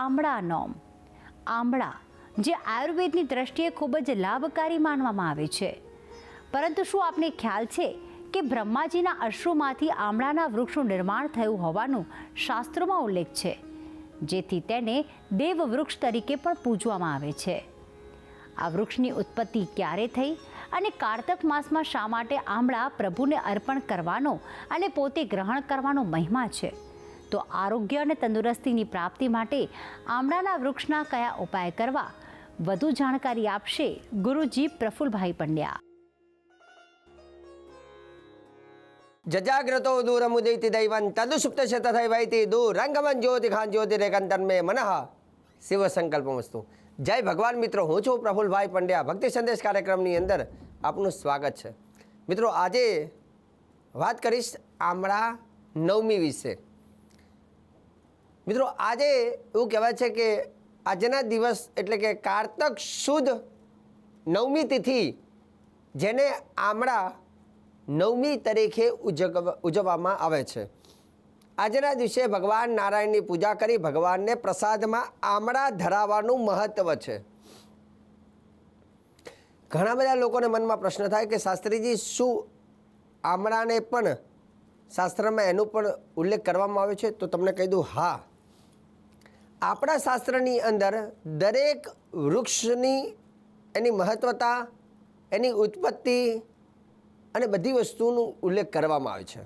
આમળા નોમ. આમળા, જે આયુર્વેદની દ્રષ્ટિએ ખૂબ જ લાભકારી માનવામાં આવે છે. પરંતુ શું આપને ખ્યાલ છે કે બ્રહ્માજીના અશ્રુમાંથી આમળાના વૃક્ષનું નિર્માણ થયું હોવાનું શાસ્ત્રોમાં ઉલ્લેખ છે, જેથી તેને દેવ વૃક્ષ તરીકે પણ પૂજવામાં આવે છે. આ વૃક્ષની ઉત્પત્તિ ક્યારે થઈ અને કારતક માસમાં શા માટે આમળા પ્રભુને અર્પણ કરવાનો અને પોતે ગ્રહણ કરવાનો મહિમા છે? તો આરોગ્ય અને તંદુરસ્તીની પ્રાપ્તિ માટે આમળાના વૃક્ષના કયા ઉપાય કરવા વધુ જાણકારી આપશે ગુરુજી પ્રફુલભાઈ પંડ્યા. જજાગ્રતો દૂરમુદૈતિ દૈવં તદુસુપ્ત તથૈવૈતિ દૂરંગમન જ્યોતિ ખાન જ્યોતિ રેકંતન મે મનઃ। શિવ સંકલ્પમસ્તુ જય ભગવાન મિત્રો, હું છું પ્રફુલભાઈ પંડ્યા। ભક્તિ સંદેશ કાર્યક્રમની અંદર આપનું સ્વાગત છે। મિત્રો, આજે વાત કરીશ આમળા નવમી વિશે। મિત્રો, આજે એવું કહેવાય છે કે આજના દિવસ એટલે કે કારતક સુદ નવમી તિથિ, જેને આમળા નવમી તરીકે ઉજવ ઉજવવામાં આવે છે. આજના દિવસે ભગવાન નારાયણની પૂજા કરી ભગવાનને પ્રસાદમાં આમળા ધરાવવાનું મહત્વ છે. ઘણા બધા લોકોને મનમાં પ્રશ્ન થાય કે શાસ્ત્રીજી, શું આમળાને પણ શાસ્ત્રમાં એનું પણ ઉલ્લેખ કરવામાં આવ્યો છે? તો તમને કહી દઉં, હા. આપણા શાસ્ત્રની અંદર દરેક વૃક્ષની એની મહત્વતા, એની ઉત્પત્તિ અને બધી વસ્તુનો ઉલ્લેખ કરવામાં આવે છે.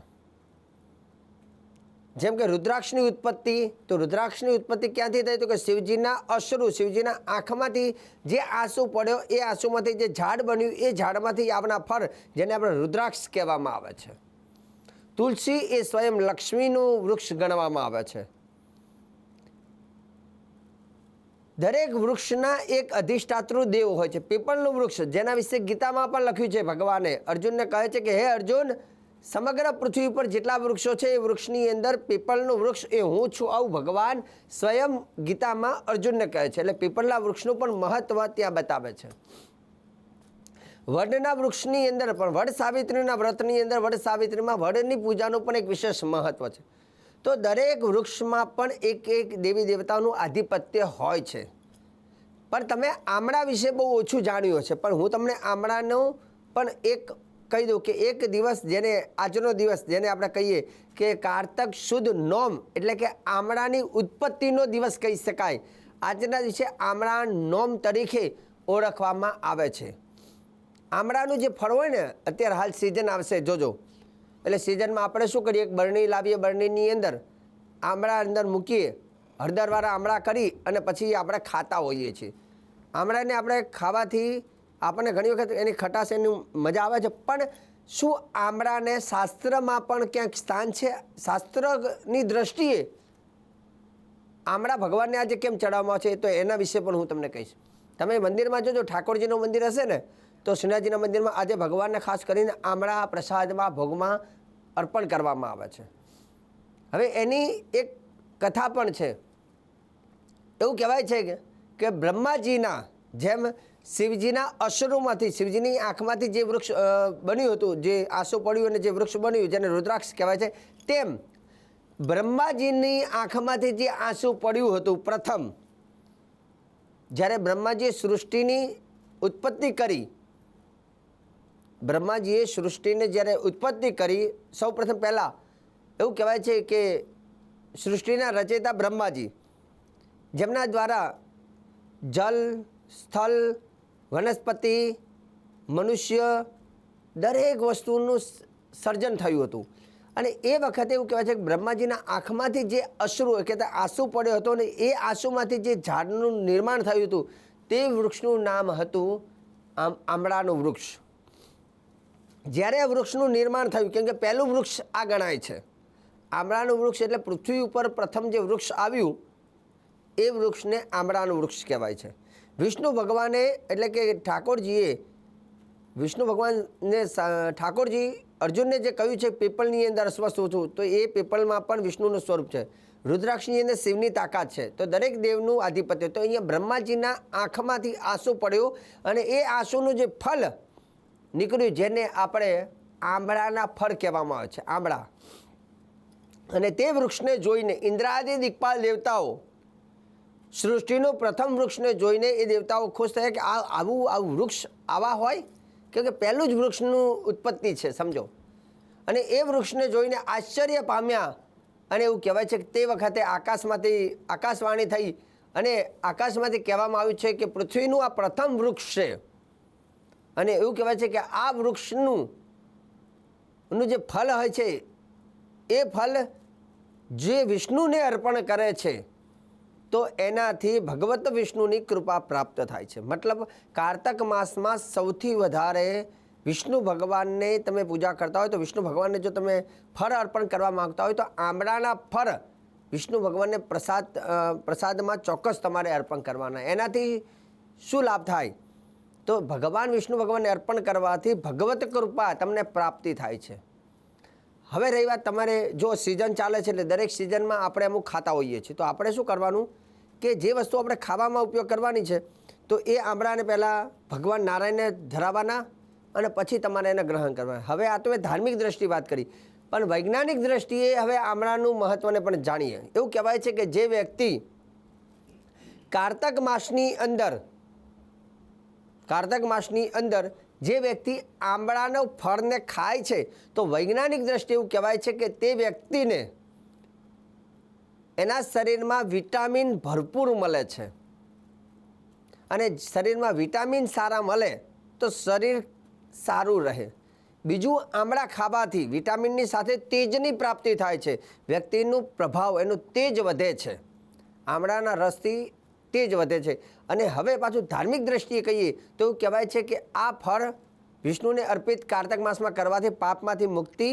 જેમ કે રુદ્રાક્ષની ઉત્પત્તિ, તો રુદ્રાક્ષની ઉત્પત્તિ ક્યાંથી થઈ? તો કે શિવજીના અશ્રુ, શિવજીના આંખમાંથી જે આંસુ પડ્યો, એ આંસુમાંથી જે ઝાડ બન્યું, એ ઝાડમાંથી આવના ફળ જેને આપણે રુદ્રાક્ષ કહેવામાં આવે છે. તુલસી એ સ્વયં લક્ષ્મીનું વૃક્ષ ગણવામાં આવે છે. દરેક વૃક્ષના એક અધિષ્ઠાતૃ દેવ હોય છે, પીપળનું વૃક્ષ. જેના વિશે ગીતામાં પણ લખ્યું છે ભગવાને. અર્જુનને કહે છે કે, હે અર્જુન, સમગ્ર પૃથ્વી પર જેટલા વૃક્ષો છે, એ વૃક્ષની અંદર પીપળનું વૃક્ષ એ હું છું આવું ભગવાન સ્વયં ગીતામાં અર્જુનને કહે છે. એટલે પીપળના વૃક્ષનું પણ મહત્વ ત્યાં બતાવે છે. વડના વૃક્ષની અંદર પણ, વડ સાવિત્રીના વ્રતની અંદર વડ સાવિત્રીમાં વડની પૂજાનું પણ એક વિશેષ મહત્વ છે. તો દરેક વૃક્ષમાં પણ એક એક દેવી દેવતાનું આધિપત્ય હોય છે. પણ તમે આમળા વિશે બહુ ઓછું જાણ્યું હશે, પણ હું તમને આમળાનું પણ એક કહી દઉં કે એક દિવસ જેને, આજનો દિવસ જેને આપણે કહીએ કે કારતક શુદ્ધ નોમ, એટલે કે આમળાની ઉત્પત્તિનો દિવસ કહી શકાય. આજના દિવસે આમળા નોમ તરીકે ઓળખવામાં આવે છે. આમળાનું જે ફળ હોય ને, અત્યારે હાલ સિઝન આવશે, જોજો. એટલે સિઝનમાં આપણે શું કરીએ? બરણી લાવીએ બરણીની અંદર, આમળા અંદર મૂકીએ, હળદરવાળા આમળા કરી અને પછી આપણે ખાતા હોઈએ છીએ. આમળાને આપણે ખાવાથી આપણને ઘણી વખત એની ખટાશ એની મજા આવે છે, પણ શું આમળાને શાસ્ત્રમાં પણ ક્યાંક સ્થાન છે? શાસ્ત્રની દ્રષ્ટિએ આમળા ભગવાનને આજે કેમ ચડાવવામાં છે તો એના વિશે પણ હું તમને કહીશ. તમે મંદિરમાં જોજો, ઠાકોરજીનું મંદિર હશે ને તો શ્રીનાથજીના મંદિરમાં આજે ભગવાનને ખાસ કરીને આમળા પ્રસાદમાં ભોગમાં અર્પણ કરવામાં આવે છે. હવે એની એક કથા પણ છે. એવું કહેવાય છે કે બ્રહ્માજીના જેમ શિવજીના અશ્રુમાંથી, શિવજીની આંખમાંથી જે વૃક્ષ બન્યું હતું, જે આંસુ પડ્યું અને જે વૃક્ષ બન્યું, જેને રુદ્રાક્ષ કહેવાય છે, તેમ બ્રહ્માજીની આંખમાંથી જે આંસુ પડ્યું હતું પ્રથમ, જ્યારે બ્રહ્માજીએ સૃષ્ટિની ઉત્પત્તિ કરી બ્રહ્માજીએ સૃષ્ટિને જ્યારે ઉત્પત્તિ કરી સૌ પ્રથમ પહેલાં એવું કહેવાય છે કે સૃષ્ટિના રચયિતા બ્રહ્માજી, જેમના દ્વારા જલ સ્થળ વનસ્પતિ, મનુષ્ય દરેક વસ્તુનું સર્જન થયું હતું. અને એ વખતે એવું કહેવાય છે કે બ્રહ્માજીના આંખમાંથી જે અશ્રુ કે તે આંસુ પડ્યો હતો ને એ આંસુમાંથી જે ઝાડનું નિર્માણ થયું હતું, તે વૃક્ષનું નામ હતું આમ, આમળાનું વૃક્ષ. જ્યારે આ વૃક્ષનું નિર્માણ થયું, કેમ કે પહેલું વૃક્ષ આ ગણાય છે. આમળાનું વૃક્ષ એટલે પૃથ્વી ઉપર પ્રથમ જે વૃક્ષ આવ્યું, એ વૃક્ષને આમળાનું વૃક્ષ કહેવાય છે. વિષ્ણુ ભગવાને, એટલે કે ઠાકોરજીએ, વિષ્ણુ ભગવાનને ઠાકોરજી અર્જુનને જે કહ્યું છે, પીપળની અંદર અસ્વસ્થ છું તો એ પીપળમાં પણ વિષ્ણુનું સ્વરૂપ છે. રુદ્રાક્ષની અંદર શિવની તાકાત છે. તો દરેક દેવનું આધિપત્ય, તો અહીંયા બ્રહ્માજીના આંખમાંથી આંસુ પડ્યો અને એ આંસુનું જે ફળ નીકળ્યું જેને આપણે આંબળાના ફળ કહેવામાં આવે છે, આંબળા. અને તે વૃક્ષને જોઈને ઇન્દ્રાદિ દિક્પાલ દેવતાઓ, સૃષ્ટિનું પ્રથમ વૃક્ષને જોઈને એ દેવતાઓ ખુશ થયા કે આ આવું આવું વૃક્ષ આવા હોય? કેમ કે પહેલું જ વૃક્ષનું ઉત્પત્તિ છે, સમજો. અને એ વૃક્ષને જોઈને આશ્ચર્ય પામ્યા અને એવું કહેવાય છે કે તે વખતે આકાશમાંથી આકાશવાણી થઈ અને આકાશમાંથી કહેવામાં આવ્યું છે કે પૃથ્વીનું આ પ્રથમ વૃક્ષ છે. અને એવું કહેવાય છે કે આ વૃક્ષનું, નું જે ફલ હોય છે, એ ફલ જે વિષ્ણુને અર્પણ કરે છે, તો એનાથી ભગવત વિષ્ણુની કૃપા પ્રાપ્ત થાય છે. મતલબ કારતક માસમાં સૌથી વધારે વિષ્ણુ ભગવાનને તમે પૂજા કરતા હોય તો વિષ્ણુ ભગવાનને જો તમે ફળ અર્પણ કરવા માંગતા હોય તો આંબળાના ફળ વિષ્ણુ ભગવાનને પ્રસાદ પ્રસાદમાં ચોક્કસ તમારે અર્પણ કરવાના. એનાથી શું લાભ થાય? તો ભગવાન વિષ્ણુ ભગવાનને અર્પણ કરવાથી ભગવત કૃપા તમને પ્રાપ્તિ થાય છે. હવે રહી વાત તમારે જો સિઝન ચાલે છે એટલે દરેક સિઝનમાં આપણે અમુક ખાતા હોઈએ છીએ. તો આપણે શું કરવાનું? કે જે વસ્તુ આપણે ખાવામાં ઉપયોગ કરવાની છે, તો એ આંબળાને પહેલાં ભગવાન નારાયણને ધરાવવાના અને પછી તમારે એને ગ્રહણ કરવાના હવે આ તો મેં ધાર્મિક દ્રષ્ટિ વાત કરી, પણ વૈજ્ઞાનિક દ્રષ્ટિએ હવે આમળાનું મહત્ત્વને પણ જાણીએ. એવું કહેવાય છે કે જે વ્યક્તિ કારતક માસની અંદર કારતક માસની અંદર જે વ્યક્તિ આંબળાનો ફળને ખાય છે, તો વૈજ્ઞાનિક દ્રષ્ટિએ એવું કહેવાય છે કે તે વ્યક્તિને એના શરીરમાં વિટામિન ભરપૂર મળે છે. અને શરીરમાં વિટામિન સારા મળે, તો શરીર સારું રહે. બીજું આમળા ખાવાથી વિટામિનની સાથે તેજની પ્રાપ્તિ થાય છે. વ્યક્તિનું પ્રભાવ એનું તેજ વધે છે. આમળાના રસથી તેજ વધે છે. અને હવે પાછું ધાર્મિક દ્રષ્ટિએ કહીએ તો એવું કહેવાય છે કે આ ફળ વિષ્ણુને અર્પિત કારતક માસમાં કરવાથી પાપમાંથી મુક્તિ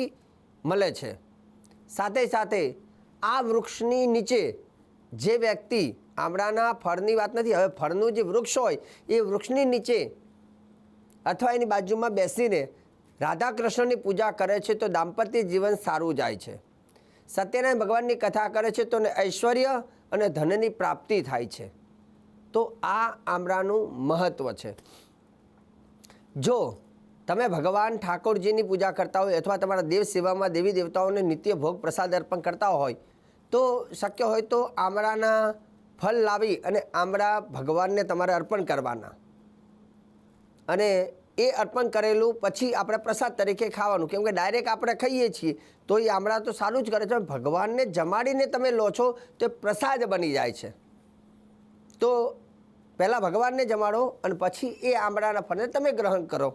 મળે છે. સાથે સાથે આ વૃક્ષની નીચે જે વ્યક્તિ આમળાના ફળની વાત નથી, હવે ફળનું જે વૃક્ષ હોય, એ વૃક્ષની નીચે અથવા એની બાજુમાં બેસીને રાધા કૃષ્ણની પૂજા કરે છે તો દાંપત્ય જીવન સારું જાય છે. સત્યનારાયણ ભગવાનની કથા કરે છે તો ઐશ્વર્ય અને ધનની પ્રાપ્તિ થાય છે. તો આ આમળાનું મહત્ત્વ છે. જો તમે ભગવાન ઠાકોરજીની પૂજા કરતા હોય અથવા તમારા દેવ સેવામાં દેવી દેવતાઓને નિત્ય ભોગ પ્રસાદ અર્પણ કરતા હોય, તો શક્ય હોય તો આમળાના ફળ લાવી અને આમળા ભગવાનને તમારે અર્પણ કરવાના. અને એ અર્પણ કરેલું પછી આપણે પ્રસાદ તરીકે ખાવાનું, કેમ કે ડાયરેક્ટ આપણે ખાઈએ છીએ, તો એ આમળા તો સારું જ કરે છે ભગવાનને જમાડીને તમે લો છો તો પ્રસાદ બની જાય છે. તો પહેલાં ભગવાનને જમાડો અને પછી એ આમળાના ફળને તમે ગ્રહણ કરો.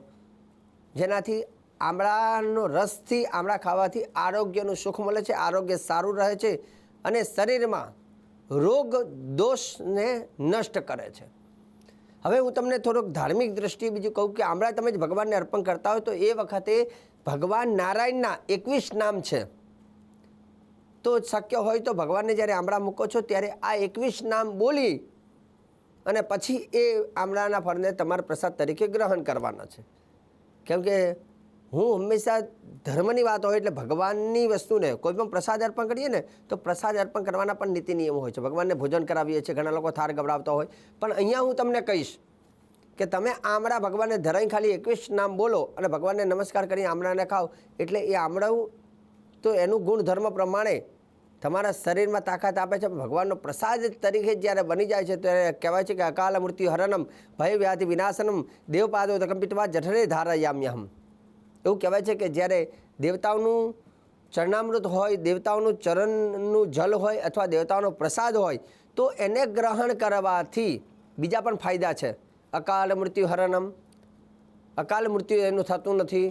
જેનાથી આમળાનો રસથી આમળા ખાવાથી આરોગ્યનું સુખ મળે છે, આરોગ્ય સારું રહે છે અને શરીરમાં રોગ દોષને નષ્ટ કરે છે. હવે હું તમને થોડોક ધાર્મિક દ્રષ્ટિએ બીજું કહું કે આમળા તમે જ ભગવાનને અર્પણ કરતા હોય તો એ વખતે ભગવાન નારાયણના એકવીસ નામ છે. તો શક્ય હોય તો ભગવાનને જ્યારે આમળા મૂકો છો ત્યારે આ એકવીસ નામ બોલી અને પછી એ આમળાના ફળને તમારા પ્રસાદ તરીકે ગ્રહણ કરવાના છે. કેમ કે હું હંમેશા ધર્મની વાત હોય એટલે ભગવાનની વસ્તુને કોઈ પણ પ્રસાદ અર્પણ કરીએ ને તો પ્રસાદ અર્પણ કરવાના પણ નીતિ નિયમો હોય છે. ભગવાનને ભોજન કરાવીએ છીએ, ઘણા લોકો થાર ગવડાવતા હોય. પણ અહીંયા હું તમને કહીશ કે તમે આમળા ભગવાનને ધરાઈ ખાલી એકવીસ નામ બોલો અને ભગવાનને નમસ્કાર કરી આમળાને ખાઓ એટલે એ આમળાવું તો એનું ગુણધર્મ પ્રમાણે તમારા શરીરમાં તાકાત આપે છે. ભગવાનનો પ્રસાદ તરીકે જ્યારે બની જાય છે, ત્યારે કહેવાય છે કે અકાલ મૃત્યુ હરણમ ભય વ્યાધિ વિનાશનમ, દેવપાદો કંપિતવા જઠરે ધારાયામ્યહમ. એવું કહેવાય છે કે જ્યારે દેવતાઓનું ચરણામૃત હોય, દેવતાઓનું ચરણનું જલ હોય અથવા દેવતાઓનો પ્રસાદ હોય, તો એને ગ્રહણ કરવાથી બીજા પણ ફાયદા છે. અકાલ મૃત્યુ હરણમ અકાલ મૃત્યુ એનું થતું નથી.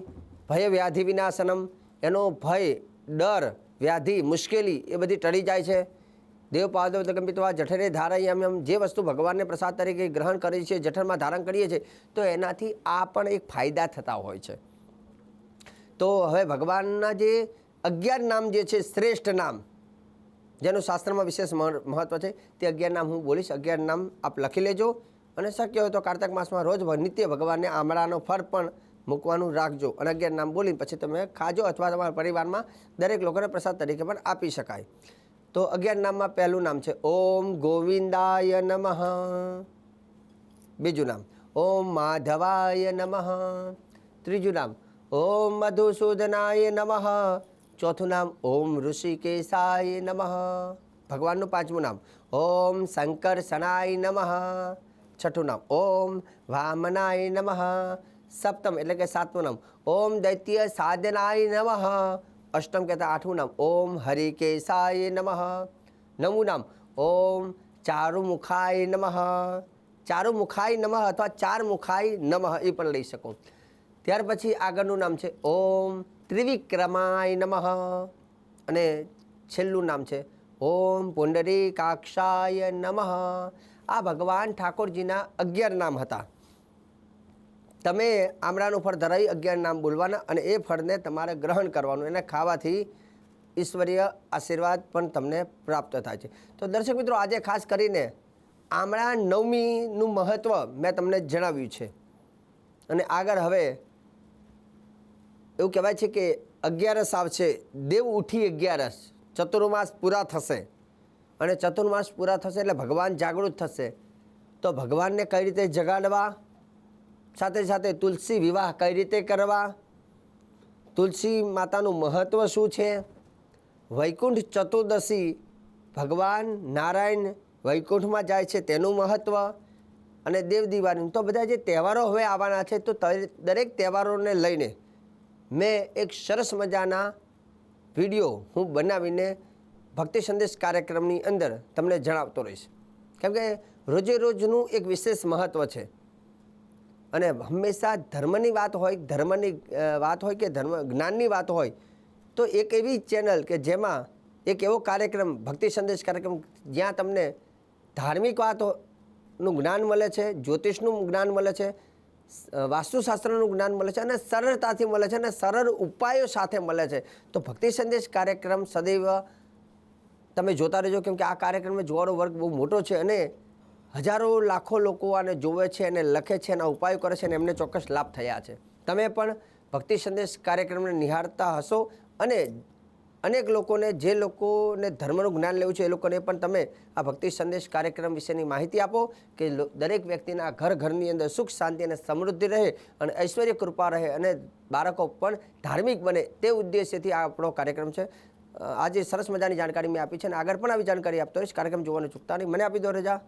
ભય વ્યાધિ વિનાશનમ, એનો ભય, ડર વ્યાધિ, મુશ્કેલી એ બધી ટળી જાય છે. દેવ પાદવ કંપિતવા જઠરે ધારાયામ જે વસ્તુ ભગવાનને પ્રસાદ તરીકે ગ્રહણ કરીએ છીએ જઠરમાં ધારણ કરીએ છીએ, તો એનાથી આ પણ એક ફાયદા થતા હોય છે. તો હવે ભગવાનના જે અગિયાર નામ જે છે, શ્રેષ્ઠ નામ, જેનું શાસ્ત્રમાં વિશેષ મહ- મહત્વ છે, તે અગિયાર નામ હું બોલીશ. અગિયાર નામ આપ લખી લેજો. અને શક્ય હોય તો કારતક માસમાં રોજ નિત્ય ભગવાનને આમળાનો ફળ પણ મૂકવાનું રાખજો. અને અગિયાર નામ બોલીને પછી તમે ખાજો અથવા તમારા પરિવારમાં દરેક લોકોને પ્રસાદ તરીકે પણ આપી શકાય. તો અગિયાર નામમાં પહેલું નામ છે ઓમ ગોવિંદાય નમઃ. બીજું નામ ઓમ માધવાય નમઃ. ત્રીજું નામ ઓમ મધુસૂદનાય નમઃ. ચોથું નામ ઓમ ઋષિકેશાય નમઃ. ભગવાનનું પાંચમું નામ ઓમ શંકર સનાય નમઃ. છઠ્ઠું નામ ઓમ વામનાય નમઃ. સપ્તમ એટલે કે સાતમું નામ. ઓમ દૈત્ય સાધનાય નમઃ. અષ્ટમ કહેતા આઠમું નામ. ઓમ હરિકેશાય નમઃ. નવમું નામ. ઓમ ચારુમુખાય નમઃ. ચારુમુખાય નમઃ અથવા ચાર મુખાય નમઃ એ પણ લઈ શકો. ત્યાર પછી આગળનું નામ છે ઓમ ત્રિવિક્રમાય નમઃ. અને છેલ્લું નામ છે ઓમ પુંડરી કાક્ષાય નમઃ. આ ભગવાન ઠાકોરજીના અગિયાર નામ હતા. તમે આમળાનું ફળ ધરાવી અગિયાર નામ બોલવાના અને એ ફળને તમારે ગ્રહણ કરવાનું, એને ખાવાથી ઈશ્વરીય આશીર્વાદ પણ તમને પ્રાપ્ત થાય છે. તો દર્શક મિત્રો, આજે ખાસ કરીને આમળા નવમીનું મહત્ત્વ મેં તમને જણાવ્યું છે. અને આગળ હવે એવું કહેવાય છે કે અગિયારસ આવશે, દેવ ઉઠી અગિયારસ, ચતુર્માસ પૂરા થશે. અને ચતુર્માસ પૂરા થશે એટલે ભગવાન જાગૃત થશે. તો ભગવાનને કઈ રીતે જગાડવા? સાથે સાથે તુલસી વિવાહ કઈ રીતે કરવા? તુલસી માતાનું મહત્ત્વ શું છે? વૈકુંઠ ચતુર્દશી, ભગવાન નારાયણ વૈકુંઠમાં જાય છે તેનું મહત્ત્વ અને દેવ દિવાળી તો બધા જે તહેવારો હવે આવવાના છે તો દરેક તહેવારોને લઈને મેં એક સરસ મજાના વીડિયો હું બનાવીને ભક્તિ સંદેશ કાર્યક્રમની અંદર તમને જણાવતો રહીશ. કેમ કે રોજે રોજનું એક વિશેષ મહત્ત્વ છે. અને હંમેશા ધર્મની વાત હોય, ધર્મની વાત હોય કે ધર્મ, જ્ઞાનની વાત હોય, તો એક એવી ચેનલ કે જેમાં એક એવો કાર્યક્રમ, ભક્તિ સંદેશ કાર્યક્રમ, જ્યાં તમને ધાર્મિક વાતોનું જ્ઞાન મળે છે, જ્યોતિષનું જ્ઞાન મળે છે વાસ્તુશાસ્ત્રનું જ્ઞાન મળે છે અને સરળતાથી મળે છે અને સરળ ઉપાયો સાથે મળે છે. તો ભક્તિ સંદેશ કાર્યક્રમ સદૈવ તમે જોતા રહેજો કેમ કે આ કાર્યક્રમમાં જોવાનો વર્ગ બહુ મોટો છે અને હજારો લાખો લોકો આને જોવે છે અને લખે છે એના ઉપાયો કરે છે અને એમને ચોક્કસ લાભ થયા છે. તમે પણ ભક્તિ સંદેશ કાર્યક્રમને નિહાળતા હશો અને અનેક લોકોને જે લોકોને ધર્મનું જ્ઞાન લેવું છે એ લોકોને પણ તમે આ ભક્તિ સંદેશ કાર્યક્રમ વિશેની માહિતી આપો કે દરેક વ્યક્તિના ઘર ઘરની અંદર સુખ, શાંતિ અને સમૃદ્ધિ રહે અને ઐશ્વર્ય કૃપા રહે અને બાળકો પણ ધાર્મિક બને તે ઉદ્દેશ્યથી આ આપણો કાર્યક્રમ છે. આજે સરસ મજાની જાણકારી મેં આપી છે અને આગળ પણ આવી જાણકારી આપતો રહીશ. કાર્યક્રમ જોવાનું ચૂકતા નહીં. મને આપી દો રજા.